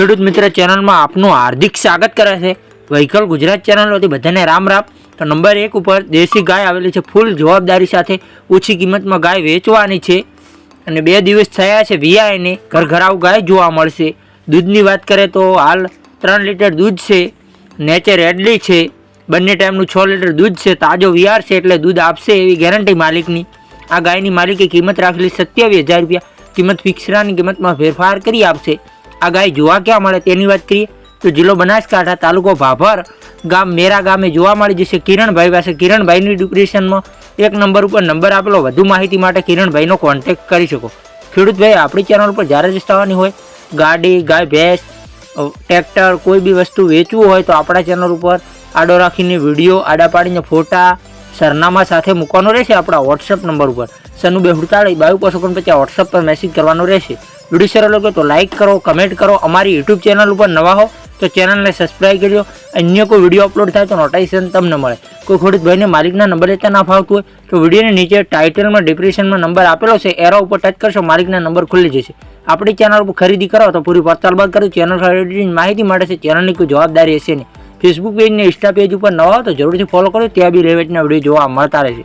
ખેડૂત મિત્ર ચેનલમાં આપનું હાર્દિક સ્વાગત કરે છે. વહીકલ ગુજરાત ચેનલોથી બધાને રામ રામ. તો નંબર એક ઉપર દેશી ગાય આવેલી છે. ફૂલ જવાબદારી સાથે ઓછી કિંમતમાં ગાય વેચવાની છે. અને બે દિવસ થયા છે વીઆઈને ઘર ઘરાવ ગાય જોવા મળશે. દૂધની વાત કરીએ તો હાલ ત્રણ લીટર દૂધ છે. નેચર રેડલી છે. બંને ટાઈમનું છ લીટર દૂધ છે. તાજો વિયાર છે એટલે દૂધ આપશે એવી ગેરંટી માલિકની. આ ગાયની માલિકે કિંમત રાખેલી સત્યાવીસ હજાર રૂપિયા. કિંમત ફિક્સરાની કિંમતમાં ફેરફાર કરી આપશે. આ ગાય જોવા ક્યાં મળે તેની વાત કરીએ તો જિલ્લો બનાસકાંઠા તાલુકો ભાભર ગામ મેરા ગામે જોવા મળી જશે કિરણભાઈ પાસે. કિરણભાઈની ડિપ્રેશનમાં એક નંબર ઉપર નંબર આપેલો. વધુ માહિતી માટે કિરણભાઈનો કોન્ટેક્ટ કરી શકો. ખેડૂતભાઈ, આપણી ચેનલ પર જ્યારે જ થવાની હોય, ગાડી, ગાય, ભેંસ ટ્રેક્ટર કોઈ બી વસ્તુ વેચવું હોય તો આપણા ચેનલ ઉપર આડો રાખીને વીડિયો, આડા પાડીને ફોટા, સરનામા સાથે મૂકવાનો રહેશે આપણા વોટ્સઅપ નંબર ઉપર. સનુ બે હુડતાળી બાવીસ પણ પછી વોટ્સઅપ પર મેસેજ કરવાનો રહેશે. વીડિયો સારો લાગ્યો તો લાઇક કરો કમેન્ટ કરો. અમારી યુટ્યુબ ચેનલ ઉપર નવા હો તો ચેનલને સબસ્ક્રાઈબ કરજો. અન્ય કોઈ વીડિયો અપલોડ થાય તો નોટિફિકેશન તમને મળે. કોઈ ખોડિત ભાઈને માલિકના નંબર લેતા ના ફાવતું હોય તો વિડીયોની નીચે ટાઇટલમાં ડિપ્રેશનમાં નંબર આપેલો છે. એરો ઉપર ટચ કરશો, માલિકના નંબર ખુલી જશે. આપણી ચેનલ ઉપર ખરીદી કરો તો પૂરી પડતાલ બાદ કરો. ચેનલ ખરીદીની માહિતી મળે છે. ચેનલની કોઈ જવાબદારી હશે નહીં. ફેસબુક પેજ ને ઇન્સ્ટા પેજ ઉપર નવા તો જરૂરથી ફોલો કરો. ત્યાં બી રેવેટના વીડિયો જોવા મળતા રહેશે.